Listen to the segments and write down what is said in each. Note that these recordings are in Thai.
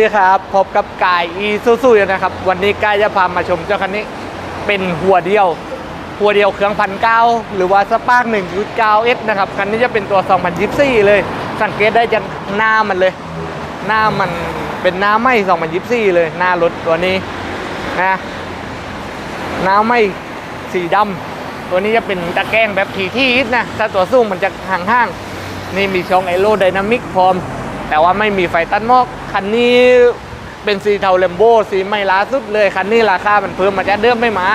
สวัสดีครับพบกับกายอีซูซูนะครับ วันนี้กายจะพามาชมเจ้าคันนี้เป็นหัวเดียว หัวเดียวเครื่องพันเก้าหรือว่าสปาร์ก1.9 S นะครับคันนี้จะเป็นตัว 2024 เลย สังเกตได้จากหน้ามันเลย หน้ามันเป็นหน้าไหม2024 เลย หน้ารถตัวนี้นะหน้าไหมสีดำตัวนี้จะเป็นตะแกรงแบบทีที่อิดนะถ้าตัวสูงมันจะห่างๆนี่มีช่องไอโรไดนามิกพร้อม แต่ว่าไม่มีไฟตัดหมอกคันนี้เป็นสีเทาเลมโบสีไม่ล้าสุดเลยคันนี้ราคามันเพิ่มมาจากเดิมไม่มา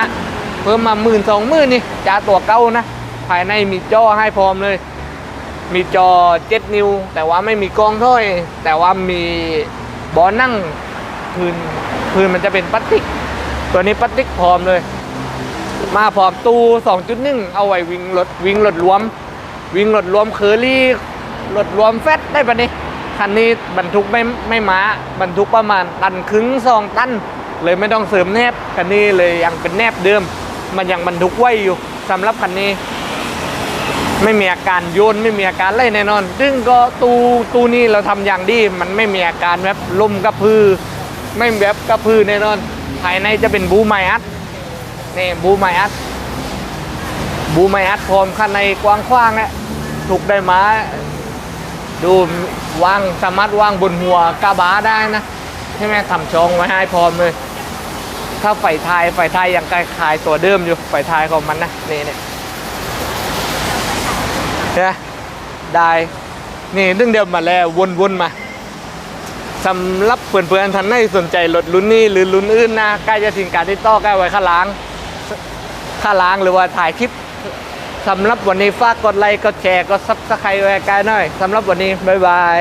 เพิ่มมาหมื่นสองหมื่นนี่จ้าตัวเก้านะ ภายในมีจอให้พร้อมเลย มีจอ7นิ้ว แต่ว่าไม่มีกล้องถ้อยแต่ว่ามีบอนั่งพื้นพื้นมันจะเป็นพลาสติก ตัวนี้พลาสติกพร้อมเลย มาพร้อมตู้2.1 เอาไว้วิ่งรถวิ่งรถรวม วิ่งรถรวมเคอรี่รถรวมแฟตได้ปะนี่ คันนี้บรรทุกไม่ไม่ม้าบรรทุกประมาณตันครึ่งสองตันเลยไม่ต้องเสริมแนบคันนี้เลยยังเป็นแนบเดิม มันยังบรรทุกไว้อยู่สำหรับคันนี้ ไม่มีอาการโยนไม่มีอาการอะไรแน่นอน ซึ่งก็ตูตูนี้เราทำอย่างดีมันไม่มีอาการแบบลมกระพือ ไม่แบบกระพือแน่นอน ภายในจะเป็นบูไมอัดนี่บูไมอัดบูไมอัดพร้อมข้างในกว้างขว้างๆเนี่ยถูกได้มา ดูวางสามารถวางบนหัวกาบาได้นะใช่ไหมทำช่องไว้ให้พร้อมเลย ถ้าไฟทายไฟทายยังคล้ายๆตัวเดิมอยู่ไฟทายของมันนะนี่เนี่ยนี่ยได้นี่ดึงเดียวมาแล้ววนๆมาสำหรับเพื่อนๆท่านใดสนใจรถรุ่นนี้หรือรุ่นอื่นนะใกล้จะถึงการติดต่อใกล้ไว้ข้างหล้างข้างหล้างหรือว่าถ่ายคลิป สำหรับวันนี้ฝากกดไลค์ กดแชร์ กดซับสไครต์ไว้กันหน่อย สำหรับวันนี้ บ๊ายบาย